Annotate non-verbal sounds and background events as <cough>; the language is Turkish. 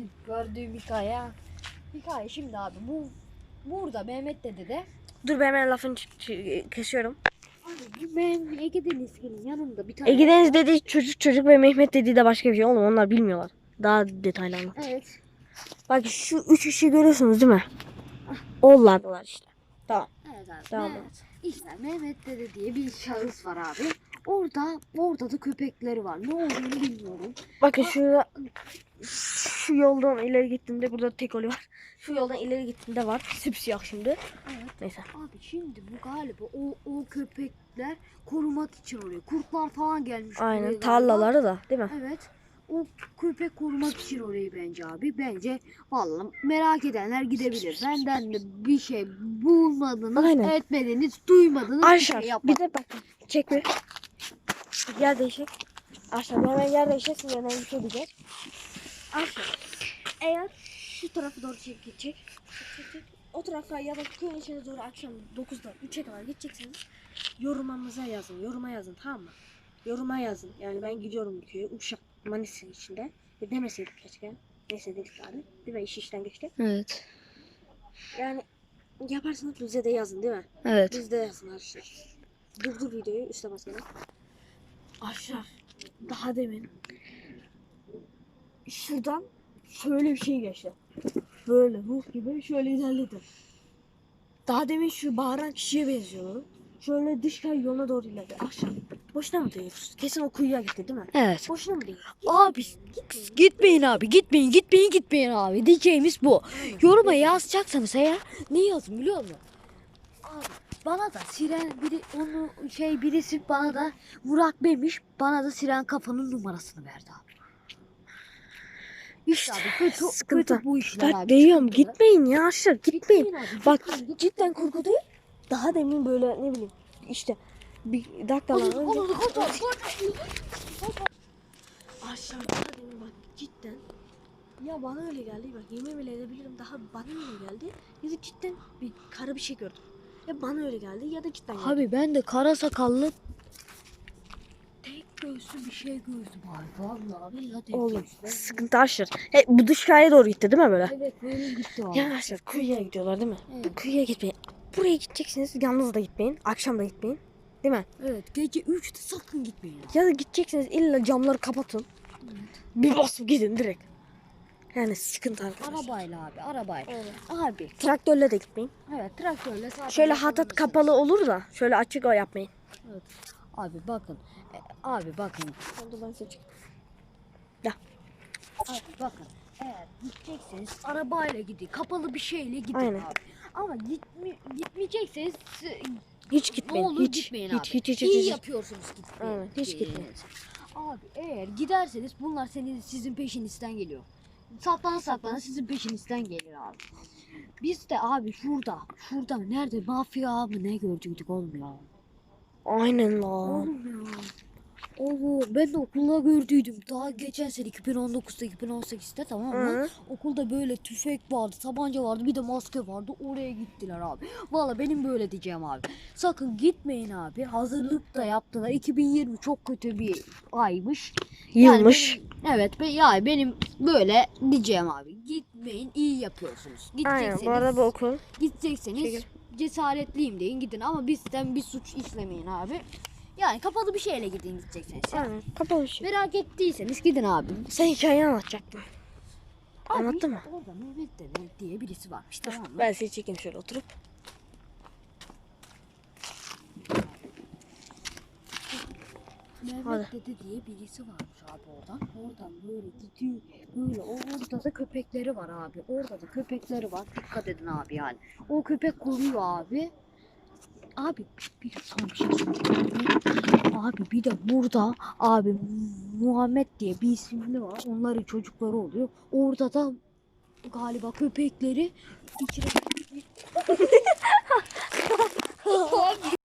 Şimdi gördüğüm hikaye. Hikaye şimdi abi bu burada Mehmet dedi de Dur ben hemen lafını kesiyorum. abi benim Ege Denizli'nin yanında bir tane Ege Deniz dediği çocuk çocuk ve Mehmet dediği de başka bir şey. Oğlum onlar bilmiyorlar. Daha detaylı anlat. Evet. Bak şu üç kişi görüyorsunuz değil mi? Onlardılar işte. Tamam. Evet abi. Devam Mehmet- et. İşte Mehmet dede diye bir şahıs var abi. Orada orada da köpekleri var. Ne olduğunu bilmiyorum. Bakın şurada şu yoldan ileri gittiğinde burada tek oli var. <laughs> Şu yoldan ileri gittiğinde var. Sipsiyah şimdi. Evet. Neyse. Abi şimdi bu galiba o o köpekler korumak için oraya. Kurtlar falan gelmiş. Aynen tarlaları da değil mi? Evet. O köpek korumak için orayı bence abi. Bence vallahi merak edenler gidebilir. Benden de bir şey bulmadınız, Aynen. etmediniz, duymadınız. bir Ayşar şey bir de bak çek bir. Yer değişik. Ayşar hemen yer değişik. Önemli bir şey diyeceğiz. Ayşar eğer şu tarafa doğru çek çek. çek, çek, çek. O tarafa ya da köyün içine doğru akşam 9'da 3'e kadar gideceksiniz. Yorumlarınıza yazın. Yoruma yazın tamam mı? Yoruma yazın. Yani ben gidiyorum köye. Uşak Manisa içinde. Ya demeseydik keşke. Neyse dedik abi. Değil mi? İş işten geçti. Evet. Yani yaparsanız bize de yazın değil mi? Evet. Biz de yazın arkadaşlar. Durdur videoyu üstte basmayı. Aşağı. Daha demin. Şuradan şöyle bir şey geçti. Böyle ruh gibi şöyle ilerledi. Daha demin şu bağıran kişiye benziyordu. Şöyle dış kay yoluna doğru ilerledi. Aşağı. Boşuna mı değil? Kesin o kuyuya gitti değil mi? Evet. Boşuna mı değil? Abi gitmeyin abi gitmeyin gitmeyin gitmeyin abi diyeceğimiz bu. Yoruma yazacaksanız eğer ne yazın biliyor musun? Abi bana da siren biri onu şey birisi bana da Burak Bemiş bana da siren kafanın numarasını verdi abi. İşte kötü, sıkıntı. kötü bu işler abi. diyorum gitmeyin ya aşağı gitmeyin. abi, Bak gitmeyin. cidden korku değil. Daha demin böyle ne bileyim işte bir dakikalar önce. olur, olur, olur. Aşağı daha demin bak cidden. Ya bana öyle geldi bak yemin bile edebilirim daha bana öyle geldi. Ya da cidden bir kara bir şey gördüm. Ya bana öyle geldi ya da cidden geldi. Abi ben de kara sakallı göğsü bir şey gördüm abi. Vallahi billahi Oğlum göğsü. sıkıntı aşır. He, bu dış kaya doğru gitti değil mi böyle? Evet böyle gitti abi. Ya aşır kuyuya gidiyorlar değil mi? Evet. Kuyuya gitmeyin. Buraya gideceksiniz yalnız da gitmeyin. Akşam da gitmeyin. Değil mi? Evet gece 3'te sakın gitmeyin. Ya da gideceksiniz illa camları kapatın. Bir basıp gidin direkt. Yani sıkıntı arkadaşlar. Arabayla abi arabayla. Evet. Abi Traktörle de gitmeyin. evet traktörle Şöyle hatat kapalı olur da şöyle açık o yapmayın. Abi bakın. e, Abi bakın. Abi bakın. Eğer gidecekseniz arabayla gidin. Kapalı bir şeyle gidin Aynen. abi. Ama gitmi, gitmeyecekseniz e, Hiç ne gitmeyin. olur hiç, gitmeyin hiç, abi. Hiç hiç hiç İyi hiç. yapıyorsunuz gitmeyin. Hiç gitmeyin. Abi eğer giderseniz bunlar senin sizin peşinizden geliyor. Saklana saklana sizin peşinizden gelir abi. Biz de abi şurada, şurada nerede mafya mı ne gördük oğlum ya. Aynen lan. Ya. Oğlum ben de okulda gördüydüm. Daha geçen sene 2019'da 2018'de tamam mı? Hı. Okulda böyle tüfek vardı, tabanca vardı, bir de maske vardı. Oraya gittiler abi. Valla benim böyle diyeceğim abi. Sakın gitmeyin abi. Hazırlık da yaptılar. 2020 çok kötü bir aymış. Yani Yılmış. benim- evet be, yani benim böyle diyeceğim abi. Gitmeyin iyi yapıyorsunuz. Aynen Gidecekseniz, bu arada bu okul. gidecekseniz Çekil. Cesaretliyim deyin gidin ama bizden bir suç işlemeyin abi. Yani kapalı bir şeyle gidin gidecekseniz. Yani Aynen kapalı bir şey. Merak ettiyseniz gidin abi. Sen hikayeyi anlatacaktın. Abi Anlattın mı? Orada Mehmet dede diye birisi varmış tamam mı? Ben seni çekeyim şöyle oturup. Mehmet Hadi. dede diye birisi varmış abi oradan. Oradan böyle gidiyor. Böyle orada da köpekleri var abi. Orada da köpekleri var. Dikkat edin abi yani. O köpek koruyor abi. Abi bir son bir şey söyleyeyim. Abi bir de burada abi Muhammed diye bir isimli var. Onların çocukları oluyor. Orada da galiba köpekleri içine <laughs> <laughs> <laughs>